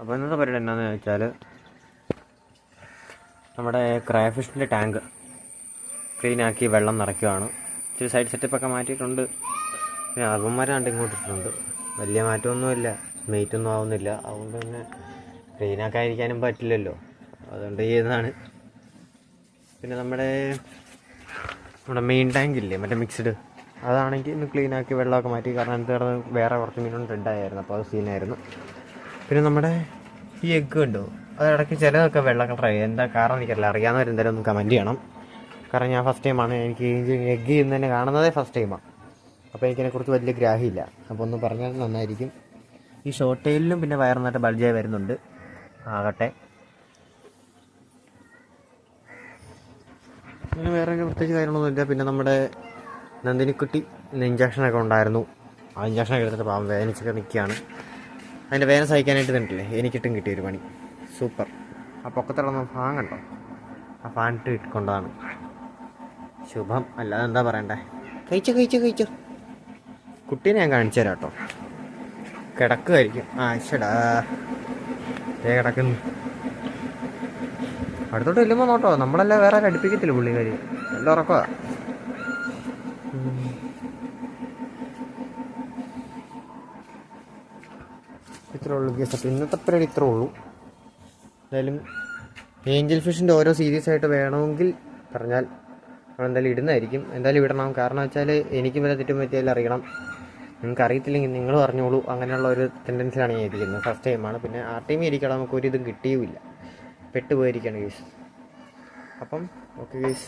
അപ്പോൾ ഇന്നത്തെ പരിപാടി എന്താണെന്ന് വെച്ചാൽ നമ്മുടെ ക്രയഫിഷിന്റെ ടാങ്ക് ക്ലീനാക്കി വെള്ളം നിറയ്ക്കുവാണ്. ഇച്ചിരി സൈഡ് സെറ്റപ്പൊക്കെ മാറ്റിയിട്ടുണ്ട്. പിന്നെ അകന്മാരാണ്ട് ഇങ്ങോട്ട് ഇട്ടിട്ടുണ്ട്. വലിയ മാറ്റമൊന്നുമില്ല. മെയ്റ്റൊന്നും ആവുന്നില്ല. അതുകൊണ്ട് തന്നെ ക്ലീനാക്കാതിരിക്കാനും പറ്റില്ലല്ലോ. അതുകൊണ്ട് ചെയ്യുന്നതാണ് പിന്നെ നമ്മുടെ നമ്മുടെ മെയിൻ ടാങ്ക് ഇല്ലേ? മറ്റേ മിക്സ്ഡ് അതാണെങ്കിൽ ഇന്ന് ക്ലീനാക്കി വെള്ളമൊക്കെ മാറ്റി. കാരണം അതിനകത്ത് വേറെ കുറച്ച് മീനും റെഡായിരുന്നു അപ്പോൾ അത് സീനായിരുന്നു പിന്നെ നമ്മുടെ ഈ എഗ്ഗ് ഉണ്ടോ? അത് ഇടയ്ക്ക് ചിലതൊക്കെ വെള്ള കളറായി എന്താ കാരണം എനിക്കറിയില്ല. അറിയാവുന്നവരെന്തായാലും ഒന്ന് കമന്റ് ചെയ്യണം. കാരണം ഞാൻ ഫസ്റ്റ് ടൈമാണ് എനിക്ക് എഗ്ഗ് ചെയ്യുന്നതന്നെ കാണുന്നതേ ഫസ്റ്റ് ടൈമാണ് അപ്പോൾ എനിക്കതിനെക്കുറിച്ച് വലിയ ഗ്രാഹ്യമില്ല. അപ്പോൾ ഒന്ന് പറഞ്ഞാൽ നന്നായിരിക്കും. ഈ ഷോർട്ട് ടൈലിലും പിന്നെ വയറിനകത്ത് ബൾജായി വരുന്നുണ്ട്. ആകട്ടെ. അങ്ങനെ വേറെ പ്രത്യേകിച്ച് കാര്യങ്ങളൊന്നുമില്ല പിന്നെ നമ്മുടെ നന്ദിനിക്കുട്ടി ഇഞ്ചക്ഷനൊക്കെ ഉണ്ടായിരുന്നു. ആ ഇഞ്ചക്ഷനൊക്കെ എടുത്തിട്ട് പാവം വേദനിച്ചൊക്കെ നിൽക്കുകയാണ്. അതിന്റെ വേദന സഹിക്കാനായിട്ട് തന്നിട്ടില്ലേ എനിക്കിട്ടും കിട്ടിയ ഒരു പണി. സൂപ്പർ. ആ പൊക്കത്തിടന്ന ഫാൻ കണ്ടോ? ആ ഫാൻ ഇട്ട് ഇട്ടുകൊണ്ടാണ് ശുഭം. അല്ലാതെ എന്താ പറയണ്ടേ? കഴിച്ചോ കഴിച്ചോ കഴിച്ചോ. കുട്ടീനെ ഞാൻ കാണിച്ചു തരാം കേട്ടോ. കിടക്കുമായിരിക്കും ആ ശടാ ഏ കിടക്കുന്നു. അടുത്തോട്ട് ചെല്ലുമ്പോൾ നോട്ടോ. നമ്മളെല്ലാം വേറെ അടുപ്പിക്കത്തില്ല പുള്ളിക്കാരി. എല്ലാം ഉറക്കമാ ഇത്രേ ഉള്ളൂ കേസ് അപ്പം ഇന്നത്തെ പരിപാടി ഇത്രേ ഉള്ളൂ. എന്തായാലും ഏഞ്ചൽ ഫിഷിന്റെ ഓരോ സീരീസ് ആയിട്ട് വേണമെങ്കിൽ പറഞ്ഞാൽ നമ്മളെന്തായാലും ഇടുന്നതായിരിക്കും. എന്തായാലും ഇടണം. കാരണം വെച്ചാൽ എനിക്കും വല്ല തെറ്റും പറ്റിയാലും അറിയണം. നിങ്ങൾക്ക് അറിയത്തില്ലെങ്കിൽ നിങ്ങൾ പറഞ്ഞോളൂ. അങ്ങനെയുള്ള ഒരു ടെൻഡൻസിയാണ് ഞാൻ ഇരിക്കുന്നത്. ഫസ്റ്റ് ടൈമാണ് പിന്നെ ആ ടൈമിൽ ഇരിക്കണം നമുക്ക് ഒരു ഇതും കിട്ടിയുമില്ല. പെട്ടുപോയിരിക്കുകയാണ് കേസ് അപ്പം ഓക്കെ കേസ്